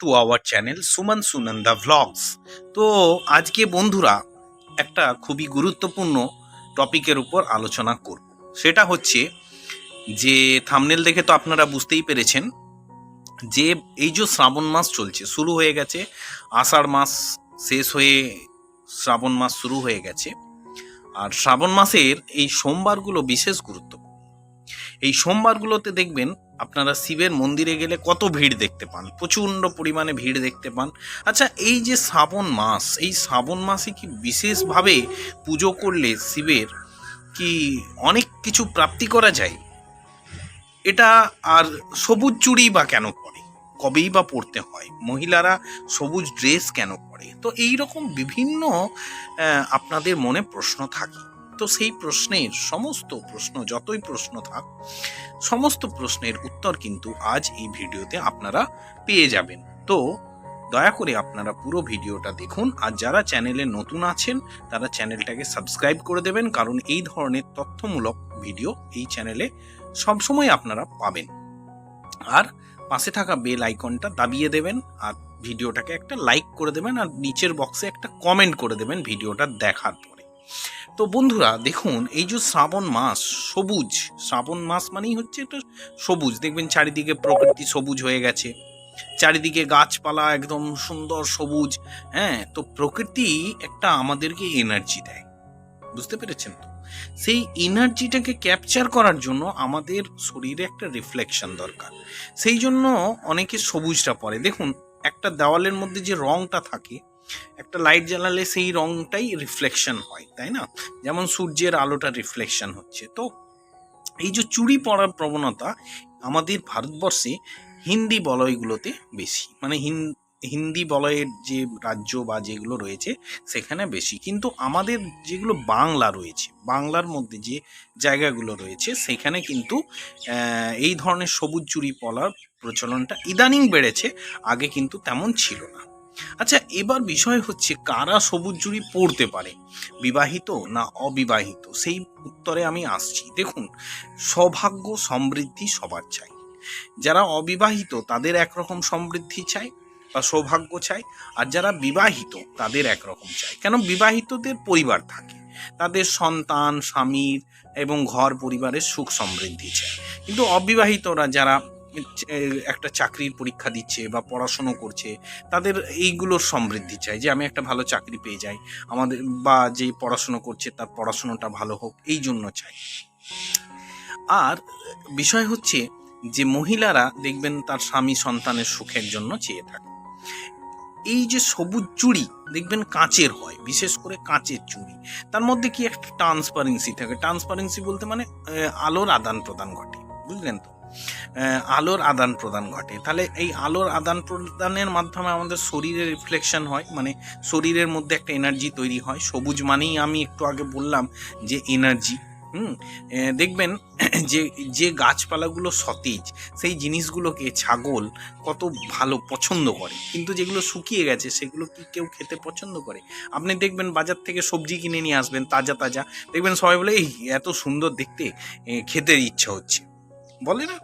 To our channel Suman Sunanda vlogs তো আজকে বন্ধুরা একটা খুবই গুরুত্বপূর্ণ টপিকের উপর আলোচনা করব। সেটা হচ্ছে যে থামনেল দেখে তো আপনারা বুঝতেই পেরেছেন যে এই যে শ্রাবণ মাস চলছে, শুরু হয়ে গেছে, আষাঢ় মাস শেষ হয়ে শ্রাবণ মাস শুরু হয়ে গেছে, আর শ্রাবণ মাসের এই সোমবারগুলো বিশেষ গুরুত্বপূর্ণ। এই সোমবারগুলোতে দেখবেন আপনারা শিবের মন্দিরে গেলে কত ভিড় দেখতে পান, প্রচণ্ড পরিমাণে ভিড় দেখতে পান। আচ্ছা এই যে শ্রাবণ মাস, এই শ্রাবণ মাসে কি বিশেষভাবে পুজো করলে শিবের কি অনেক কিছু প্রাপ্তি করা যায়? এটা আর সবুজ চুড়ি বা কেন পরে কবেই বা পরতে হয়? মহিলারা সবুজ ড্রেস কেন পরে? তো এই রকম বিভিন্ন আপনাদের মনে প্রশ্ন থাকে। তো সেই প্রশ্নের সমস্ত প্রশ্ন, যতই প্রশ্ন থাক, সমস্ত প্রশ্নের উত্তর কিন্তু আজ এই ভিডিওতে আপনারা পেয়ে যাবেন। তো দয়া করে আপনারা পুরো ভিডিওটা দেখুন। আর যারা চ্যানেলে নতুন আছেন, তারা চ্যানেলটাকে সাবস্ক্রাইব করে দেবেন, কারণ এই ধরনের তথ্যমূলক ভিডিও এই চ্যানেলে সবসময় আপনারা পাবেন। আর পাশে থাকা বেল আইকনটা দাবিয়ে দেবেন, আর ভিডিওটাকে একটা লাইক করে দেবেন, আর নিচের বক্সে একটা কমেন্ট করে দেবেন ভিডিওটা দেখার পরে। তো বন্ধুরা, দেখুন, এই যে শ্রাবণ মাস, সবুজ, শ্রাবণ মাস মানেই হচ্ছে এটা সবুজ। দেখবেন চারিদিকে প্রকৃতি সবুজ হয়ে গেছে, চারিদিকে গাছপালা একদম সুন্দর সবুজ হ্যাঁ তো প্রকৃতি একটা আমাদেরকে এনার্জি দেয়। বুঝতে পেরেছেন তো? সেই এনার্জিটাকে ক্যাপচার করার জন্য আমাদের শরীরে একটা রিফ্লেকশন দরকার। সেই জন্য অনেকে সবুজটা পরে। দেখুন, একটা দেওয়ালের মধ্যে যে রংটা থাকে একটা লাইট জ্বালালে সেই রংটাই রিফ্লেকশন হয়, তাই না? যেমন সূর্যের আলোটা রিফ্লেকশন হচ্ছে। তো এই যে চুরি পড়ার প্রবণতা আমাদের ভারতবর্ষে হিন্দি বলয়গুলোতে বেশি। মানে হিন্দি বলয়ের যে রাজ্য বা যেগুলো রয়েছে সেখানে বেশি। কিন্তু আমাদের যেগুলো বাংলা রয়েছে, বাংলার মধ্যে যে জায়গাগুলো রয়েছে সেখানে কিন্তু এই ধরনের সবুজ চুরি পলার প্রচলনটা ইদানিং বেড়েছে, আগে কিন্তু তেমন ছিল না। আচ্ছা এবার বিষয় হচ্ছে কারা সবুজ চুড়ি পরতে পারে? বিবাহিত না অবিবাহিত? সেই উত্তরে আমি আসছি। দেখুন, সৌভাগ্য, সমৃদ্ধি সবার চাই। যারা অবিবাহিত, তাদের একরকম সমৃদ্ধি চাই বা সৌভাগ্য চাই। আর যারা বিবাহিত, তাদের একরকম চাই। কেন? বিবাহিতদের পরিবার থাকে। তাদের সন্তান, স্বামীর এবং ঘর পরিবারের সুখ সমৃদ্ধি চাই। কিন্তু অবিবাহিতরা যারা একটা চাকরির পরীক্ষা দিচ্ছে বা পড়াশুনো করছে, তাদের এইগুলোর সমৃদ্ধি চাই যে আমি একটা ভালো চাকরি পেয়ে যাই। আমাদের, বা যে পড়াশুনো করছে তার পড়াশুনোটা ভালো হোক, এই জন্য চাই আর বিষয় হচ্ছে যে মহিলারা দেখবেন তার স্বামী সন্তানের সুখের জন্য চেয়ে থাকে। এই যে সবুজ চুড়ি দেখবেন কাঁচের হয়, বিশেষ করে কাঁচের চুড়ি। তার মধ্যে কি একটা ট্রান্সপারেন্সি থাকে? ট্রান্সপারেন্সি বলতে মানে আলোর আদান প্রদান ঘটে, বুঝলেন তো? আলোর আদান প্রদান ঘটে। তাহলে এই আলোর আদান প্রদানের মাধ্যমে আমাদের শরীরে রিফ্লেকশন হয় মানে শরীরের মধ্যে একটা এনার্জি তৈরি হয়। সবুজ মানেই আমি একটু আগে বললাম যে এনার্জি হুম? দেখবেন যে যে গাছপালাগুলো সতেজ, সেই জিনিসগুলোকে ছাগল কত ভালো পছন্দ করে। কিন্তু যেগুলো শুকিয়ে গেছে, সেগুলো কি কেউ খেতে পছন্দ করে? আপনি দেখবেন বাজার থেকে সবজি কিনে নিয়ে আসবেন, তাজা তাজা। দেখবেন সবাই বলে, এই, এত সুন্দর দেখতে খেতে ইচ্ছা হচ্ছে। বলে না?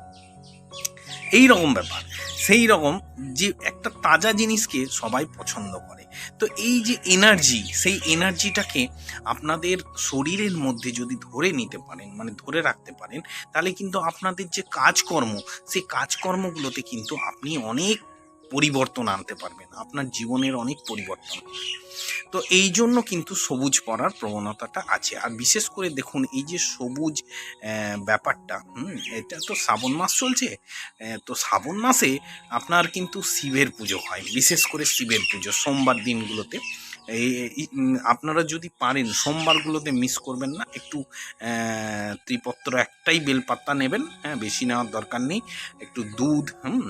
এই রকম ব্যাপার সেই রকম যে একটা তাজা জিনিসকে সবাই পছন্দ করে। তো এই যে এনার্জি সেই এনার্জিটাকে আপনাদের শরীরের মধ্যে যদি ধরে নিতে পারেন মানে ধরে রাখতে পারেন, তাহলে কিন্তু আপনাদের যে কাজকর্ম, সেই কাজকর্মগুলোতে কিন্তু আপনি অনেক পরিবর্তন আনতে পারবেন, আপনার জীবনের অনেক পরিবর্তন তো এই জন্য কিন্তু সবুজ পড়ার প্রবণতাটা আছে। আর বিশেষ করে দেখুন, এই যে সবুজ ব্যাপারটা, হুম, এটা তো শ্রাবণ মাস চলছে তো শ্রাবণ মাসে আপনার কিন্তু শিবের পুজো হয়, বিশেষ করে শিবের পুজো, সোমবার দিনগুলোতে। আপনারা যদি পারেন, সোমবারগুলোতে মিস করবেন না, একটু ত্রিপত্র একটাই বেলপাতা নেবেন হ্যাঁ বেশি নেওয়ার দরকার নেই, একটু দুধ, হুম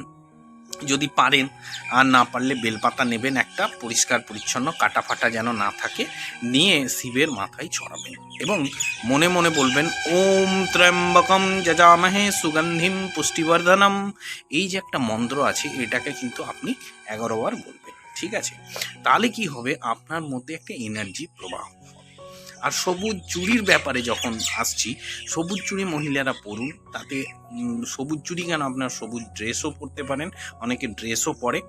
যদি পারেন। আর না পারলে বেলপাতা নেবেন একটা পরিষ্কার পরিচ্ছন্ন কাটা ফাটা যেন না থাকে, নিয়ে শিবের মাথায় ছড়াবেন এবং মনে মনে বলবেন, ওম ত্র্যম্বকম যজামহে সুগন্ধিম পুষ্টিবর্ধনম। এই যে একটা মন্ত্র আছে, এটাকে কিন্তু আপনি এগারো বার বলবেন, ঠিক আছে? তাহলে কি হবে? আপনার মধ্যে একটা এনার্জি প্রবাহ। আর সবুজ চুরির ব্যাপারে যখন আসছি, সবুজ চুরি মহিলারা পরুন, তাতে সবুজ চুরি কেন আপনার সবুজ ড্রেসও পরতে পারেন, অনেকে ড্রেসও পরে।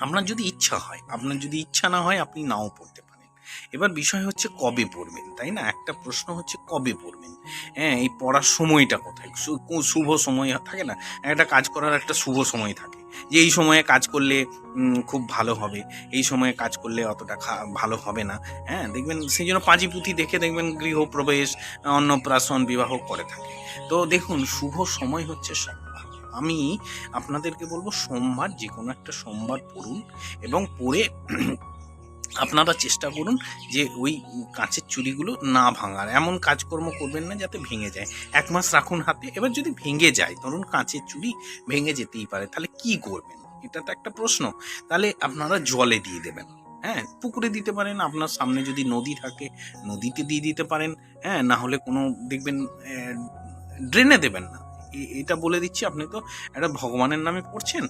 আপনার যদি ইচ্ছা হয়, আপনার যদি ইচ্ছা না হয়, আপনি নাও পড়তে পারেন। এবার বিষয় হচ্ছে কবে পড়বেন তাই না? একটা প্রশ্ন হচ্ছে কবে পড়বেন হ্যাঁ এই পড়ার সময়টা কোথায়? শুভ সময় থাকে না? একটা কাজ করার একটা শুভ সময় থাকে। যে এই সময়ে কাজ করলে খুব ভালো হবে। এই সময়ে কাজ করলে অতটা ভালো হবে না। হ্যাঁ দেখবেন সেই জন্য পাঁজি পুঁথি দেখে দেখবেন গৃহপ্রবেশ, অন্নপ্রাশন, বিবাহ করে থাকে। তো দেখুন, শুভ সময় হচ্ছে সোমবার। আমি আপনাদেরকে বলব, সোমবার যে কোনো একটা সোমবার পড়ুন এবং পড়ে আপনারা চেষ্টা করুন যে ওই কাঁচের চুড়িগুলো না ভাঙার। এমন কাজকর্ম করবেন না যাতে ভেঙে যায়। এক মাস রাখুন হাতে। এবার যদি ভেঙে যায়, ধরুন কাঁচের চুড়ি ভেঙে যেতেই পারে, তাহলে কি করবেন? এটা তো একটা প্রশ্ন। তাহলে আপনারা জলে দিয়ে দেবেন। হ্যাঁ পুকুরে দিতে পারেন, আপনার সামনে যদি নদী থাকে, নদীতে দিয়ে দিতে পারেন। হ্যাঁ না হলে কোনো, দেখবেন ড্রেনে দেবেন না। এটা বলে দিচ্ছি, আপনি তো একটা ভগবানের নামে পড়ছেন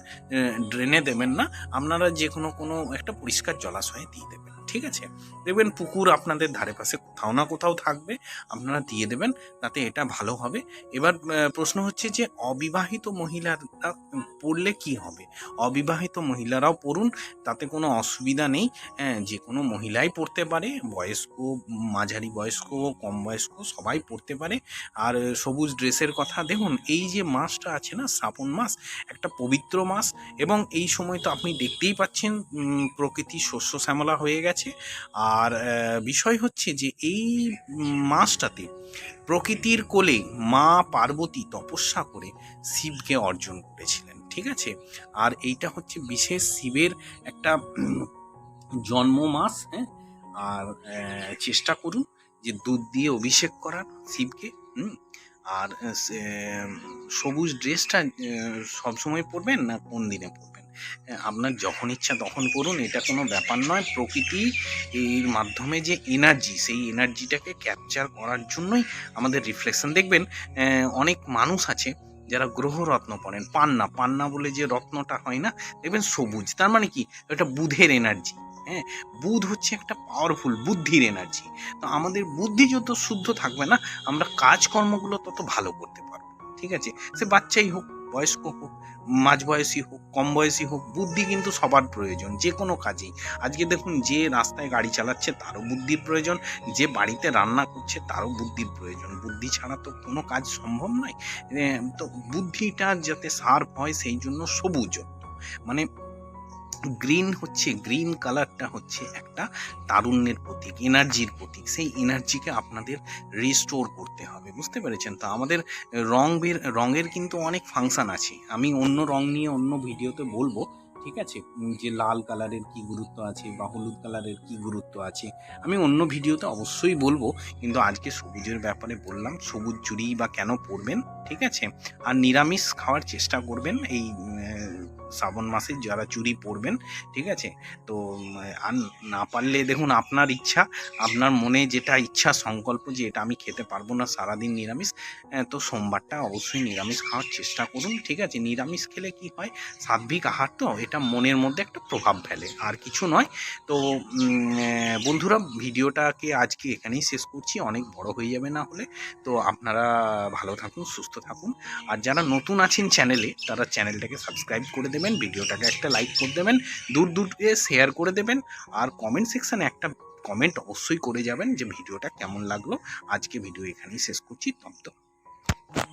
ড্রেনে দেবেন না, আপনারা যে কোনো কোনো একটা পরিষ্কার জলাশয়ে দিয়ে দেবেন। ঠিক আছে? দেখবেন পুকুর আপনাদের ধারে পাশে কোথাও না কোথাও থাকবে, আপনারা দিয়ে দেবেন, তাতে এটা ভালো হবে। এবার প্রশ্ন হচ্ছে যে অবিবাহিত মহিলারা পড়লে কি হবে? অবিবাহিত মহিলারাও পড়ুন, তাতে কোনো অসুবিধা নেই। হ্যাঁ যে কোনো মহিলাই পড়তে পারে, বয়স্ক, মাঝারি বয়স্ক, কম বয়স্ক, সবাই পড়তে পারে। আর সবুজ ড্রেসের কথা, দেখুন, এই যে মাসটা আছে না, শ্রাবণ মাস, একটা পবিত্র মাস, এবং এই সময় তো আপনি দেখতেই পাচ্ছেন প্রকৃতি শস্য শ্যামলা হয়ে গেছে। আর বিষয় হচ্ছে যে এই মাসটাতে প্রকৃতির কোলে মা পার্বতী তপস্যা করে শিবকে অর্জন করেছিলেন, ঠিক আছে? আর এইটা হচ্ছে বিশেষ শিবের একটা জন্ম মাস হ্যাঁ? আর চেষ্টা করুন যে দুধ দিয়ে অভিষেক করার শিবকে, হুম? আর সবুজ ড্রেসটা সবসময় পরবেন না কোন দিনে পরবেন? আপনার যখন ইচ্ছা তখন করুন, এটা কোনো ব্যাপার নয়। প্রকৃতি এর মাধ্যমে যে এনার্জি সেই এনার্জিটাকে ক্যাপচার করার জন্যই আমাদের রিফ্লেকশন দেখবেন অনেক মানুষ আছে যারা গ্রহরত্ন পড়েন পান্না পান্না বলে যে রত্নটা হয় না, দেখবেন সবুজ, তার মানে কি? এটা বুধের এনার্জি হ্যাঁ? বুধ হচ্ছে একটা পাওয়ারফুল বুদ্ধির এনার্জি তো আমাদের বুদ্ধি যত শুদ্ধ থাকবে না, আমরা কাজকর্মগুলো তত ভালো করতে পারব, ঠিক আছে? সে বাচ্চাই হোক বয়স্ক হোক মাঝ বয়সী হোক কম বয়সী হোক, বুদ্ধি কিন্তু সবার প্রয়োজন, যে কোনো কাজেই। আজকে দেখুন, যে রাস্তায় গাড়ি চালাচ্ছে তারও বুদ্ধির প্রয়োজন, যে বাড়িতে রান্না করছে তারও বুদ্ধির প্রয়োজন। বুদ্ধি ছাড়া তো কোনো কাজ সম্ভব নয়। তো বুদ্ধিটা যাতে সার্ভ হয়, সেই জন্য সবুজ মানে গ্রিন হচ্ছে গ্রিন কালারটা হচ্ছে একটা তারুণ্যের প্রতীক এনার্জির প্রতীক। সেই এনার্জিকে আপনাদের রিস্টোর করতে হবে, বুঝতে পেরেছেন? তো আমাদের রং বের রঙের কিন্তু অনেক ফাংশন আছে। আমি অন্য রং নিয়ে অন্য ভিডিওতে বলব, ঠিক আছে? যে লাল কালারের কি গুরুত্ব আছে বা হলুদ কালারের কি গুরুত্ব আছে, আমি অন্য ভিডিওতে অবশ্যই বলব। কিন্তু আজকে সবুজের ব্যাপারে বললাম, সবুজ চুরি বা কেন পরবেন, ঠিক আছে? আর নিরামিষ খাওয়ার চেষ্টা করবেন, এই শ্রাবণ মাসে যারা চুরি পরবেন, ঠিক আছে? তো আর না পারলে দেখুন আপনার ইচ্ছা, আপনার মনে যেটা ইচ্ছা সংকল্প যে এটা আমি খেতে পারব না, সারাদিন নিরামিষ তো সোমবারটা অবশ্যই নিরামিষ খাওয়ার চেষ্টা করুন, ঠিক আছে? নিরামিষ খেলে কি হয়? সাত্বিক আহার তো, এটা মনের মধ্যে একটা প্রভাব ফেলে, আর কিছু নয়। তো বন্ধুরা, ভিডিওটাকে আজকে এখানেই শেষ করছি, অনেক বড় হয়ে যাবে না হলে। তো, আপনারা ভালো থাকুন, সুস্থ থাকুন, আর যারা নতুন আছেন চ্যানেলে, তারা চ্যানেলটাকে সাবস্ক্রাইব করে দেবেন। ভিডিওটাকে একটা লাইক করে দেবেন, দূর দূরে শেয়ার করে দেবেন, আর কমেন্ট সেকশানে একটা কমেন্ট অবশ্যই করে যাবেন যে ভিডিওটা কেমন লাগল। আজকে ভিডিও এখানেই শেষ করছি তত